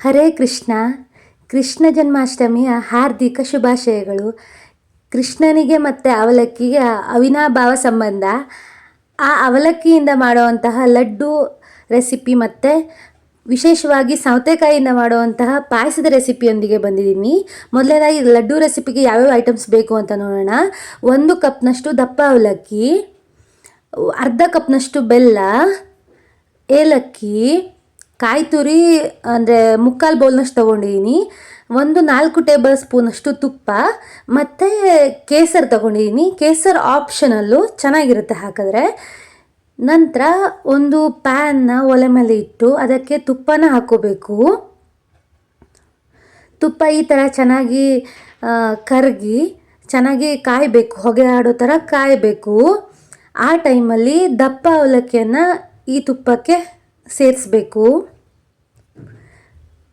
ಹರೇ ಕೃಷ್ಣ. ಕೃಷ್ಣ ಜನ್ಮಾಷ್ಟಮಿಯ ಹಾರ್ದಿಕ ಶುಭಾಶಯಗಳು. ಕೃಷ್ಣನಿಗೆ ಮತ್ತು ಅವಲಕ್ಕಿಗೆ ಅವಿನಾಭಾವ ಸಂಬಂಧ. ಆ ಅವಲಕ್ಕಿಯಿಂದ ಮಾಡುವಂತಹ ಲಡ್ಡು ರೆಸಿಪಿ ಮತ್ತು ವಿಶೇಷವಾಗಿ ಸೌತೆಕಾಯಿಯಿಂದ ಮಾಡುವಂತಹ ಪಾಯಸದ ರೆಸಿಪಿಯೊಂದಿಗೆ ಬಂದಿದ್ದೀನಿ. ಮೊದಲನೇದಾಗಿ ಲಡ್ಡು ರೆಸಿಪಿಗೆ ಯಾವ್ಯಾವ ಐಟಮ್ಸ್ ಬೇಕು ಅಂತ ನೋಡೋಣ. ಒಂದು ಕಪ್ನಷ್ಟು ದಪ್ಪ ಅವಲಕ್ಕಿ, ಅರ್ಧ ಕಪ್ನಷ್ಟು ಬೆಲ್ಲ, ಏಲಕ್ಕಿ ಕಾಯಿ ತುರಿ ಅಂದರೆ ಮುಕ್ಕಾಲು ಬೌಲ್ನಷ್ಟು ತೊಗೊಂಡಿದ್ದೀನಿ ಒಂದು ನಾಲ್ಕು ಟೇಬಲ್ ಸ್ಪೂನಷ್ಟು ತುಪ್ಪ, ಮತ್ತು ಕೇಸರ್ ತೊಗೊಂಡಿದ್ದೀನಿ ಕೇಸರ್ ಆಪ್ಷನಲ್ಲು ಚೆನ್ನಾಗಿರುತ್ತೆ ಹಾಕಿದ್ರೆ. ನಂತರ ಒಂದು ಪ್ಯಾನ್ನ ಒಲೆ ಮೇಲೆ ಇಟ್ಟು ಅದಕ್ಕೆ ತುಪ್ಪನ ಹಾಕೋಬೇಕು. ತುಪ್ಪ ಈ ಥರ ಚೆನ್ನಾಗಿ ಕರಗಿ, ಚೆನ್ನಾಗಿ ಕಾಯಬೇಕು. ಹೊಗೆ ಆಡೋ ಥರ ಕಾಯಬೇಕು. ಆ ಟೈಮಲ್ಲಿ ದಪ್ಪ ಅವಲಕ್ಕಿಯನ್ನು ಈ ತುಪ್ಪಕ್ಕೆ ಸೇರಿಸ್ಬೇಕು.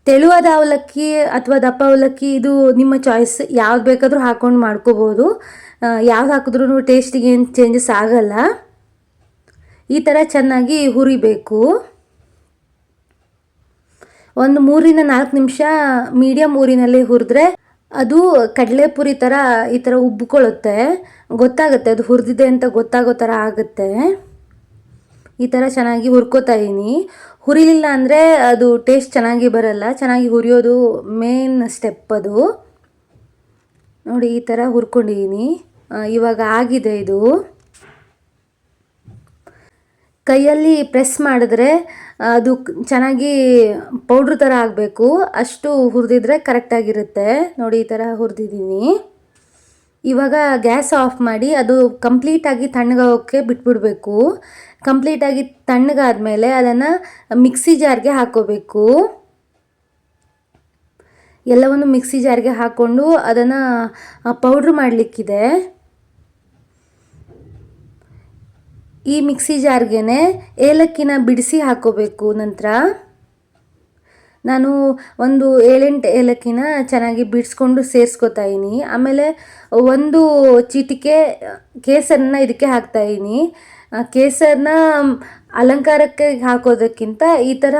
ತೆಳುವಾದ ಅವಲಕ್ಕಿ ಅಥವಾ ದಪ್ಪ ಅವಲಕ್ಕಿ ಇದು ನಿಮ್ಮ ಚಾಯ್ಸ್ ಯಾವ್ದು ಬೇಕಾದರೂ ಹಾಕ್ಕೊಂಡು ಮಾಡ್ಕೋಬೋದು. ಯಾವ್ದು ಹಾಕಿದ್ರೂ ಟೇಸ್ಟಿಗೆ ಏನು ಚೇಂಜಸ್ ಆಗಲ್ಲ. ಈ ಥರ ಚೆನ್ನಾಗಿ ಹುರಿಬೇಕು. ಒಂದು ಮೂರಿಂದ ನಾಲ್ಕು ನಿಮಿಷ ಮೀಡಿಯಮ್ ಊರಿನಲ್ಲಿ ಹುರಿದ್ರೆ ಅದು ಕಡಲೆಪುರಿ ಥರ ಈ ಥರ ಉಬ್ಬಿಕೊಳ್ಳುತ್ತೆ ಗೊತ್ತಾಗುತ್ತೆ ಅದು ಹುರಿದಿದೆ ಅಂತ ಗೊತ್ತಾಗೋ ಥರ ಆಗುತ್ತೆ. ಈ ಥರ ಚೆನ್ನಾಗಿ ಹುರ್ಕೋತಾ ಇದ್ದೀನಿ ಹುರಿಲಿಲ್ಲ ಅಂದರೆ ಅದು ಟೇಸ್ಟ್ ಚೆನ್ನಾಗಿ ಬರಲ್ಲ. ಚೆನ್ನಾಗಿ ಹುರಿಯೋದು ಮೇನ್ ಸ್ಟೆಪ್ ಅದು. ನೋಡಿ ಈ ಥರ ಹುರ್ಕೊಂಡಿದ್ದೀನಿ ಇವಾಗ ಆಗಿದೆ ಇದು. ಕೈಯಲ್ಲಿ ಪ್ರೆಸ್ ಮಾಡಿದ್ರೆ ಅದು ಚೆನ್ನಾಗಿ ಪೌಡ್ರ್ ಥರ ಆಗಬೇಕು. ಅಷ್ಟು ಹುರಿದಿದ್ರೆ ಕರೆಕ್ಟಾಗಿರುತ್ತೆ ನೋಡಿ ಈ ಥರ ಹುರಿದಿದ್ದೀನಿ ಇವಾಗ ಗ್ಯಾಸ್ ಆಫ್ ಮಾಡಿ ಅದು ಕಂಪ್ಲೀಟಾಗಿ ತಣ್ಣಗೋಕ್ಕೆ ಬಿಟ್ಬಿಡಬೇಕು. ಕಂಪ್ಲೀಟಾಗಿ ತಣ್ಣಗಾದ್ಮೇಲೆ ಅದನ್ನು ಮಿಕ್ಸಿ ಜಾರ್ಗೆ ಹಾಕೋಬೇಕು. ಎಲ್ಲವನ್ನು ಮಿಕ್ಸಿ ಜಾರ್ಗೆ ಹಾಕ್ಕೊಂಡು ಅದನ್ನು ಪೌಡ್ರ್ ಮಾಡಲಿಕ್ಕಿದೆ. ಈ ಮಿಕ್ಸಿ ಜಾರ್ಗೆ ಏಲಕ್ಕಿನ ಬಿಡಿಸಿ ಹಾಕೋಬೇಕು ನಂತರ. ನಾನು ಒಂದು ಏಳೆಂಟು ಏಲಕ್ಕಿನ ಚೆನ್ನಾಗಿ ಬಿಡಿಸ್ಕೊಂಡು ಸೇರಿಸ್ಕೊತಾ ಇದ್ದೀನಿ. ಆಮೇಲೆ ಒಂದು ಚಿಟಿಕೆ ಕೇಸರನ್ನ ಇದಕ್ಕೆ ಹಾಕ್ತಾ ಇದ್ದೀನಿ. ಕೇಸರನ್ನ ಅಲಂಕಾರಕ್ಕೆ ಹಾಕೋದಕ್ಕಿಂತ ಈ ಥರ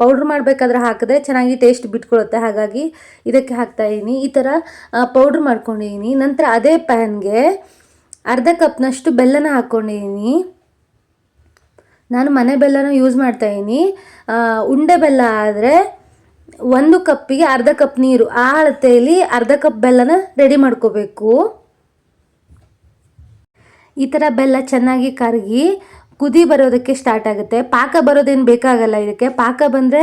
ಪೌಡ್ರ್ ಮಾಡಬೇಕಾದ್ರೆ ಹಾಕಿದ್ರೆ ಚೆನ್ನಾಗಿ ಟೇಸ್ಟ್ ಬಿಟ್ಕೊಳುತ್ತೆ. ಹಾಗಾಗಿ ಇದಕ್ಕೆ ಹಾಕ್ತಾ ಇದ್ದೀನಿ. ಈ ಥರ ಪೌಡ್ರ್ ಮಾಡ್ಕೊಂಡಿದ್ದೀನಿ. ನಂತರ ಅದೇ ಪ್ಯಾನ್ಗೆ ಅರ್ಧ ಕಪ್ನಷ್ಟು ಬೆಲ್ಲನ ಹಾಕ್ಕೊಂಡಿದ್ದೀನಿ ನಾನು ಮನೆ ಬೆಲ್ಲನ ಯೂಸ್ ಮಾಡ್ತಾ ಇದ್ದೀನಿ ಉಂಡೆ ಬೆಲ್ಲ ಆದರೆ ಒಂದು ಕಪ್ಪಿಗೆ ಅರ್ಧ ಕಪ್ ನೀರು. ಆ ಅಳತೆಯಲ್ಲಿ ಅರ್ಧ ಕಪ್ ಬೆಲ್ಲನ ರೆಡಿ ಮಾಡ್ಕೋಬೇಕು. ಈ ಥರ ಬೆಲ್ಲ ಚೆನ್ನಾಗಿ ಕರಗಿ ಕುದಿ ಬರೋದಕ್ಕೆ ಸ್ಟಾರ್ಟ್ ಆಗುತ್ತೆ. ಪಾಕ ಬರೋದೇನು ಬೇಕಾಗಲ್ಲ ಇದಕ್ಕೆ. ಪಾಕ ಬಂದರೆ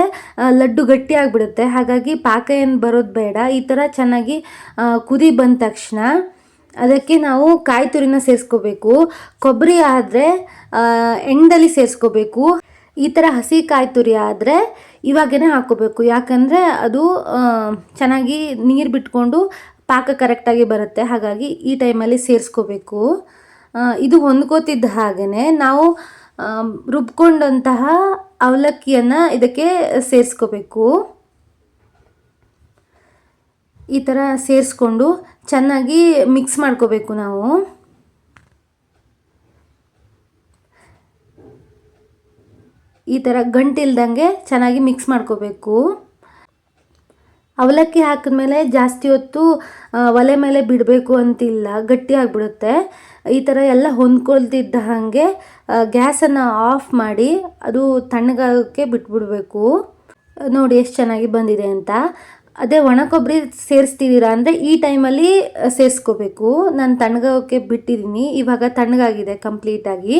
ಲಡ್ಡು ಗಟ್ಟಿ ಆಗಿಬಿಡುತ್ತೆ. ಹಾಗಾಗಿ ಪಾಕ ಏನು ಬರೋದು ಬೇಡ. ಈ ಥರ ಚೆನ್ನಾಗಿ ಕುದಿ ಬಂದ ತಕ್ಷಣ ಅದಕ್ಕೆ ನಾವು ಕಾಯಿ ತುರಿನ ಸೇರಿಸ್ಕೋಬೇಕು. ಕೊಬ್ಬರಿ ಆದರೆ ಎಂಡಲ್ಲಿ ಸೇರಿಸ್ಕೋಬೇಕು. ಈ ಥರ ಹಸಿ ಕಾಯಿ ತುರಿ ಆದರೆ ಇವಾಗೇ ಹಾಕ್ಕೋಬೇಕು. ಯಾಕಂದರೆ ಅದು ಚೆನ್ನಾಗಿ ನೀರು ಬಿಟ್ಕೊಂಡು ಪಾಕ ಕರೆಕ್ಟಾಗಿ ಬರುತ್ತೆ. ಹಾಗಾಗಿ ಈ ಟೈಮಲ್ಲಿ ಸೇರಿಸ್ಕೋಬೇಕು. ಇದು ಹೊಂದ್ಕೋತಿದ್ದ ಹಾಗೆಯೇ ನಾವು ರುಬ್ಕೊಂಡಂತಹ ಅವಲಕ್ಕಿಯನ್ನು ಇದಕ್ಕೆ ಸೇರಿಸ್ಕೋಬೇಕು. ಈ ಥರ ಸೇರಿಸ್ಕೊಂಡು ಚೆನ್ನಾಗಿ ಮಿಕ್ಸ್ ಮಾಡ್ಕೋಬೇಕು ನಾವು. ಈ ಥರ ಗಂಟಿಲ್ದಂಗೆ ಚೆನ್ನಾಗಿ ಮಿಕ್ಸ್ ಮಾಡ್ಕೋಬೇಕು. ಅವಲಕ್ಕಿ ಹಾಕಿದ್ಮೇಲೆ ಜಾಸ್ತಿ ಹೊತ್ತು ಒಲೆ ಮೇಲೆ ಬಿಡಬೇಕು ಅಂತಿಲ್ಲ, ಗಟ್ಟಿ ಆಗಿಬಿಡುತ್ತೆ. ಈ ಥರ ಎಲ್ಲ ಹೊಂದ್ಕೊಳ್ತಿದ್ದ ಹಾಗೆ ಗ್ಯಾಸನ್ನು ಆಫ್ ಮಾಡಿ ಅದು ತಣ್ಣಗಾಗೋಕ್ಕೆ ಬಿಟ್ಬಿಡಬೇಕು. ನೋಡಿ ಎಷ್ಟು ಚೆನ್ನಾಗಿ ಬಂದಿದೆ ಅಂತ. ಅದೇ ಒಣ ಕೊಬ್ಬರಿ ಸೇರಿಸ್ತಿದ್ದೀರಾ ಅಂದರೆ ಈ ಟೈಮಲ್ಲಿ ಸೇರಿಸ್ಕೋಬೇಕು. ನಾನು ತಣ್ಣಗೋಕ್ಕೆ ಬಿಟ್ಟಿದ್ದೀನಿ ಇವಾಗ ತಣ್ಣಗಾಗಿದೆ ಕಂಪ್ಲೀಟಾಗಿ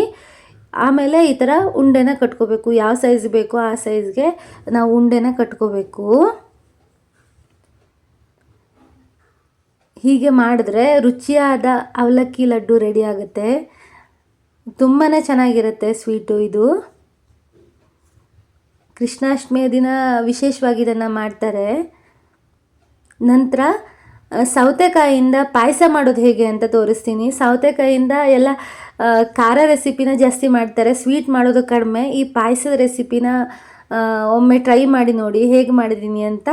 ಆಮೇಲೆ ಈ ಥರ ಉಂಡೆನ ಕಟ್ಕೋಬೇಕು. ಯಾವ ಸೈಜ್ ಬೇಕೋ ಆ ಸೈಜ್ಗೆ ನಾವು ಉಂಡೆನ ಕಟ್ಕೋಬೇಕು. ಹೀಗೆ ಮಾಡಿದ್ರೆ ರುಚಿಯಾದ ಅವಲಕ್ಕಿ ಲಡ್ಡು ರೆಡಿ ಆಗುತ್ತೆ. ತುಂಬಾ ಚೆನ್ನಾಗಿರುತ್ತೆ ಸ್ವೀಟು ಇದು. ಕೃಷ್ಣಾಷ್ಟಮಿಯ ದಿನ ವಿಶೇಷವಾಗಿ ಇದನ್ನು ಮಾಡ್ತಾರೆ. ನಂತರ ಸೌತೆಕಾಯಿಂದ ಪಾಯಸ ಮಾಡೋದು ಹೇಗೆ ಅಂತ ತೋರಿಸ್ತೀನಿ. ಸೌತೆಕಾಯಿಯಿಂದ ಎಲ್ಲ ಖಾರ ರೆಸಿಪಿನ ಜಾಸ್ತಿ ಮಾಡ್ತಾರೆ, ಸ್ವೀಟ್ ಮಾಡೋದು ಕಡಿಮೆ. ಈ ಪಾಯಸದ ರೆಸಿಪಿನ ಒಮ್ಮೆ ಟ್ರೈ ಮಾಡಿ ನೋಡಿ, ಹೇಗೆ ಮಾಡಿದ್ದೀನಿ ಅಂತ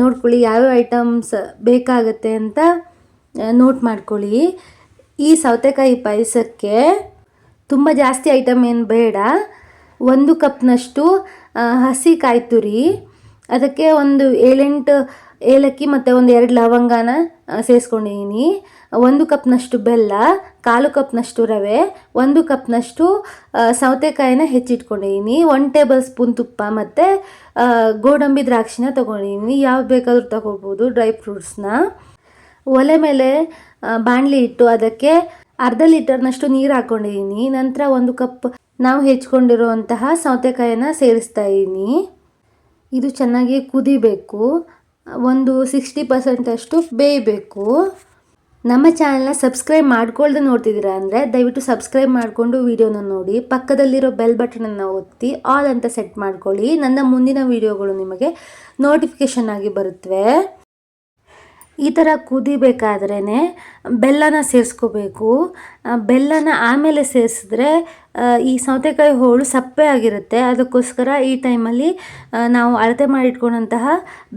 ನೋಡ್ಕೊಳ್ಳಿ, ಯಾವ್ಯಾವ ಐಟಮ್ಸ್ ಬೇಕಾಗುತ್ತೆ ಅಂತ ನೋಟ್ ಮಾಡ್ಕೊಳ್ಳಿ. ಈ ಸೌತೆಕಾಯಿ ಪಾಯಸಕ್ಕೆ ತುಂಬ ಜಾಸ್ತಿ ಐಟಮ್ ಏನು ಬೇಡ. ಒಂದು ಕಪ್ನಷ್ಟು ಹಸಿ ಕಾಯಿ ತುರಿ ಅದಕ್ಕೆ ಒಂದು ಏಳೆಂಟು ಏಲಕ್ಕಿ ಮತ್ತು ಒಂದು ಎರಡು ಲವಂಗನ ಸೇರಿಸ್ಕೊಂಡಿದ್ದೀನಿ ಒಂದು ಕಪ್ನಷ್ಟು ಬೆಲ್ಲ, ಕಾಲು ಕಪ್ನಷ್ಟು ರವೆ, ಒಂದು ಕಪ್ನಷ್ಟು ಸೌತೆಕಾಯಿನ ಹೆಚ್ಚಿಟ್ಕೊಂಡಿದ್ದೀನಿ ಒನ್ ಟೇಬಲ್ ಸ್ಪೂನ್ ತುಪ್ಪ ಮತ್ತು ಗೋಡಂಬಿ ದ್ರಾಕ್ಷಿನ ತೊಗೊಂಡಿದ್ದೀನಿ ಯಾವ ಬೇಕಾದರೂ ತೊಗೋಬೋದು ಡ್ರೈ ಫ್ರೂಟ್ಸ್ನ. ಒಲೆ ಮೇಲೆ ಬಾಣಲಿ ಇಟ್ಟು ಅದಕ್ಕೆ ಅರ್ಧ ಲೀಟರ್ನಷ್ಟು ನೀರು ಹಾಕ್ಕೊಂಡಿದ್ದೀನಿ ನಂತರ ಒಂದು ಕಪ್ ನಾವು ಹೆಚ್ಕೊಂಡಿರುವಂತಹ ಸೌತೆಕಾಯಿನ ಸೇರಿಸ್ತಾ ಇದ್ದೀನಿ ಇದು ಚೆನ್ನಾಗಿ ಕುದಿಬೇಕು. ಒಂದು ಸಿಕ್ಸ್ಟಿ ಪರ್ಸೆಂಟಷ್ಟು ಬೇಯಬೇಕು. ನಮ್ಮ ಚಾನಲ್ನ ಸಬ್ಸ್ಕ್ರೈಬ್ ಮಾಡ್ಕೊಳ್ದೆ ನೋಡ್ತಿದ್ದೀರಾ ಅಂದರೆ ದಯವಿಟ್ಟು ಸಬ್ಸ್ಕ್ರೈಬ್ ಮಾಡಿಕೊಂಡು ವಿಡಿಯೋನ ನೋಡಿ, ಪಕ್ಕದಲ್ಲಿರೋ ಬೆಲ್ ಬಟನನ್ನು ಒತ್ತಿ ಆಲ್ ಅಂತ ಸೆಟ್ ಮಾಡ್ಕೊಳ್ಳಿ. ನನ್ನ ಮುಂದಿನ ವಿಡಿಯೋಗಳು ನಿಮಗೆ ನೋಟಿಫಿಕೇಷನ್ ಆಗಿ ಬರುತ್ತವೆ ಈ ಥರ ಕುದಿಬೇಕಾದ್ರೇ ಬೆಲ್ಲನ ಸೇರಿಸ್ಕೋಬೇಕು. ಬೆಲ್ಲನ ಆಮೇಲೆ ಸೇರಿಸಿದ್ರೆ ಈ ಸೌತೆಕಾಯಿ ಹೋಳು ಸಪ್ಪೆ ಆಗಿರುತ್ತೆ. ಅದಕ್ಕೋಸ್ಕರ ಈ ಟೈಮಲ್ಲಿ ನಾವು ಅಳತೆ ಮಾಡಿಟ್ಕೊಂಡಂತಹ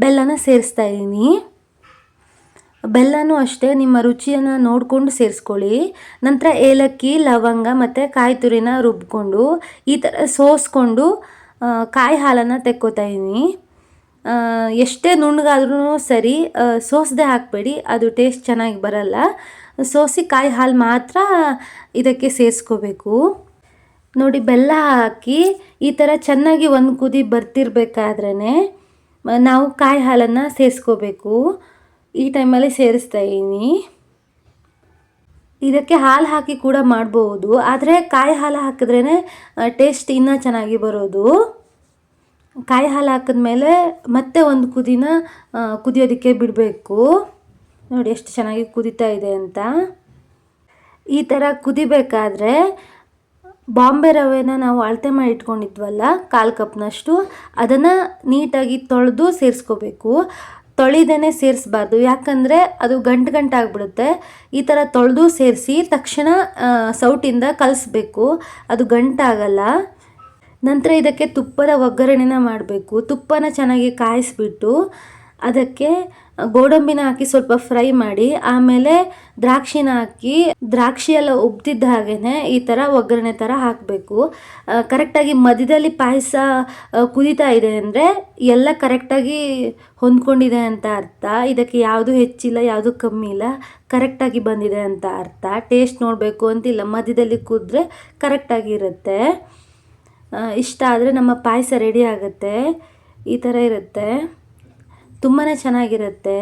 ಬೆಲ್ಲನ ಸೇರಿಸ್ತಾ ಇದ್ದೀನಿ ಬೆಲ್ಲನೂ ಅಷ್ಟೇ, ನಿಮ್ಮ ರುಚಿಯನ್ನು ನೋಡಿಕೊಂಡು ಸೇರಿಸ್ಕೊಳ್ಳಿ. ನಂತರ ಏಲಕ್ಕಿ, ಲವಂಗ ಮತ್ತು ಕಾಯಿ ತುರಿನ ರುಬ್ಕೊಂಡು, ಈ ಥರ ಸೋಸ್ಕೊಂಡು ಕಾಯಿ ಹಾಲನ್ನು ತೆಕ್ಕೋತಾ ಇದ್ದೀನಿ ಎಷ್ಟೇ ನುಣ್ಣಗಾದ್ರೂ ಸರಿ ಸೋಸದೆ ಹಾಕಬೇಡಿ, ಅದು ಟೇಸ್ಟ್ ಚೆನ್ನಾಗಿ ಬರಲ್ಲ. ಸೋಸಿ ಕಾಯಿ ಹಾಲು ಮಾತ್ರ ಇದಕ್ಕೆ ಸೇರಿಸ್ಕೋಬೇಕು. ನೋಡಿ, ಬೆಲ್ಲ ಹಾಕಿ ಈ ಥರ ಚೆನ್ನಾಗಿ ಒಂದು ಕುದಿ ಬರ್ತಿರ್ಬೇಕಾದ್ರೇ ನಾವು ಕಾಯಿ ಹಾಲನ್ನು ಸೇರಿಸ್ಕೋಬೇಕು. ಈ ಟೈಮಲ್ಲಿ ಸೇರಿಸ್ತಾ ಇದ್ದೀನಿ ಇದಕ್ಕೆ ಹಾಲು ಹಾಕಿ ಕೂಡ ಮಾಡ್ಬೋದು, ಆದರೆ ಕಾಯಿ ಹಾಲು ಹಾಕಿದ್ರೇ ಟೇಸ್ಟ್ ಇನ್ನೂ ಚೆನ್ನಾಗಿ ಬರೋದು. ಕಾಯಿ ಹಾಲು ಹಾಕಿದ್ಮೇಲೆ ಮತ್ತೆ ಒಂದು ಕುದಿನ ಕುದಿಯೋದಕ್ಕೆ ಬಿಡಬೇಕು. ನೋಡಿ ಎಷ್ಟು ಚೆನ್ನಾಗಿ ಕುದೀತಾ ಇದೆ ಅಂತ. ಈ ಥರ ಕುದಿಬೇಕಾದ್ರೆ ಬಾಂಬೆ ರವೆನ ನಾವು ಅಳತೆ ಮಾಡಿ ಇಟ್ಕೊಂಡಿದ್ವಲ್ಲ, ಕಾಲು ಕಪ್ನಷ್ಟು, ಅದನ್ನು ನೀಟಾಗಿ ತೊಳೆದು ಸೇರಿಸ್ಕೋಬೇಕು. ತೊಳಿದೇನೆ ಸೇರಿಸ್ಬಾರ್ದು, ಯಾಕಂದರೆ ಅದು ಗಂಟು ಗಂಟು ಆಗಿಬಿಡುತ್ತೆ. ಈ ಥರ ತೊಳೆದು ಸೇರಿಸಿ ತಕ್ಷಣ ಸೌಟಿಂದ ಕಲಿಸ್ಬೇಕು. ಅದು ಗಂಟಾಗಲ್ಲ. ನಂತರ ಇದಕ್ಕೆ ತುಪ್ಪದ ಒಗ್ಗರಣೆನ ಮಾಡಬೇಕು. ತುಪ್ಪನ ಚೆನ್ನಾಗಿ ಕಾಯಿಸ್ಬಿಟ್ಟು ಅದಕ್ಕೆ ಗೋಡಂಬಿನ ಹಾಕಿ ಸ್ವಲ್ಪ ಫ್ರೈ ಮಾಡಿ, ಆಮೇಲೆ ದ್ರಾಕ್ಷಿನ ಹಾಕಿ, ದ್ರಾಕ್ಷಿ ಎಲ್ಲ ಉಬ್ತಿದ್ದ ಈ ಥರ ಒಗ್ಗರಣೆ ಥರ ಹಾಕಬೇಕು. ಕರೆಕ್ಟಾಗಿ ಮಧ್ಯದಲ್ಲಿ ಪಾಯಸ ಕುದೀತಾ ಇದೆ ಅಂದರೆ ಎಲ್ಲ ಕರೆಕ್ಟಾಗಿ ಹೊಂದ್ಕೊಂಡಿದೆ ಅಂತ ಅರ್ಥ. ಇದಕ್ಕೆ ಯಾವುದು ಹೆಚ್ಚಿಲ್ಲ, ಯಾವುದು ಕಮ್ಮಿ ಇಲ್ಲ, ಕರೆಕ್ಟಾಗಿ ಬಂದಿದೆ ಅಂತ ಅರ್ಥ. ಟೇಸ್ಟ್ ನೋಡಬೇಕು ಅಂತಿಲ್ಲ. ಮಧ್ಯದಲ್ಲಿ ಕುದ್ರೆ ಕರೆಕ್ಟಾಗಿ ಇರುತ್ತೆ. ಇಷ್ಟ ಆದರೆ ನಮ್ಮ ಪಾಯಸ ರೆಡಿ ಆಗುತ್ತೆ. ಈ ಥರ ಇರುತ್ತೆ. ತುಂಬಾ ಚೆನ್ನಾಗಿರುತ್ತೆ.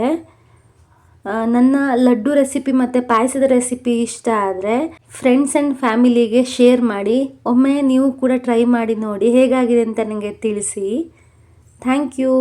ನನ್ನ ಲಡ್ಡು ರೆಸಿಪಿ ಮತ್ತು ಪಾಯಸದ ರೆಸಿಪಿ ಇಷ್ಟ ಆದರೆ ಫ್ರೆಂಡ್ಸ್ ಆ್ಯಂಡ್ ಫ್ಯಾಮಿಲಿಗೆ ಶೇರ್ ಮಾಡಿ. ಒಮ್ಮೆ ನೀವು ಕೂಡ ಟ್ರೈ ಮಾಡಿ ನೋಡಿ ಹೇಗಾಗಿದೆ ಅಂತ ನನಗೆ ತಿಳಿಸಿ. Thank you